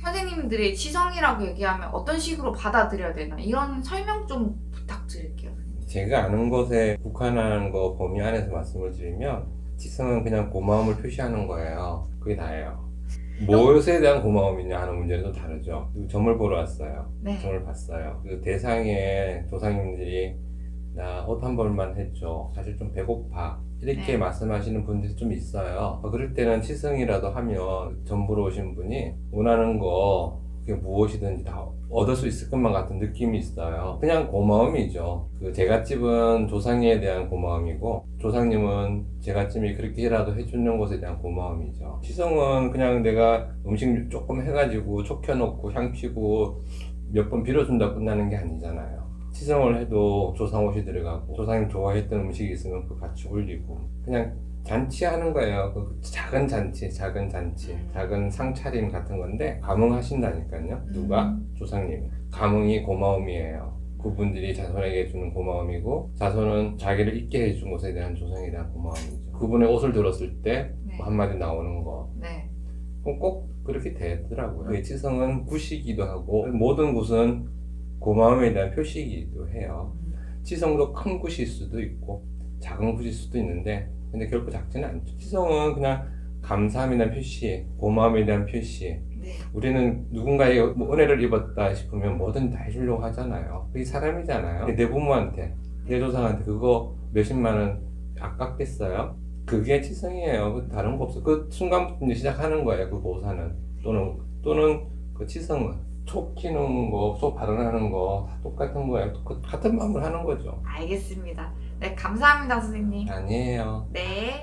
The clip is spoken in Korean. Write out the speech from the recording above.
조상님들이 치성이라고 얘기하면 어떤 식으로 받아들여야 되나 이런 설명 좀 부탁드릴게요. 제가 아는 것에 국한한 거 범위 안에서 말씀을 드리면 지성은 그냥 고마움을 표시하는 거예요. 그게 다예요. 무엇에 대한 고마움이냐 하는 문제는 좀 다르죠. 점을 보러 왔어요. 네. 점을 봤어요. 그 대상에 조상님들이 나 옷 한 벌만 해줘. 사실 좀 배고파. 이렇게 네. 말씀하시는 분들이 좀 있어요. 어, 그럴 때는 치성이라도 하면 점 보러 오신 분이 원하는 거 그게 무엇이든지 다 얻을 수 있을 것만 같은 느낌이 있어요. 그냥 고마움이죠. 그 제갓집은 조상에 대한 고마움이고 조상님은 제갓집이 그렇게라도 해주는 것에 대한 고마움이죠. 시성은 그냥 내가 음식 조금 해가지고 촉혀놓고 향 피고 몇 번 빌어준다 끝나는 게 아니잖아요. 시성을 해도 조상 옷이 들어가고 조상님 좋아했던 음식이 있으면 그 같이 올리고 그냥 잔치하는 거예요. 그 작은 잔치, 작은 잔치, 작은 상차림 같은 건데 감흥하신다니까요. 누가? 음. 조상님이. 감흥이 고마움이에요. 그분들이 자손에게 주는 고마움이고 자손은 자기를 있게 해준 것에 대한 조상에 대한 고마움이죠. 그분의 옷을 들었을 때 네. 뭐 한마디 나오는 거. 네. 꼭 그렇게 되더라고요. 그 치성은 굿이기도 하고 모든 굿은 고마움에 대한 표시이기도 해요. 치성도 큰 굿일 수도 있고 작은 굿일 수도 있는데 근데 결코 작지는 않죠. 치성은 그냥 감사함에 대한 표시, 고마움에 대한 표시. 네. 우리는 누군가에게 뭐 은혜를 입었다 싶으면 뭐든 다 해주려고 하잖아요. 그게 사람이잖아요. 내 부모한테, 내 조상한테 그거 몇십만 원 아깝겠어요? 그게 치성이에요. 그 다른 거 없어. 그 순간부터 시작하는 거예요. 그 보사는 또는 또는 그 치성은 촉히는 뭐 거, 소 발언하는 거 다 똑같은 거예요. 똑같- 그 같은 마음을 하는 거죠. 알겠습니다. 네, 감사합니다, 선생님. 아니에요. 네.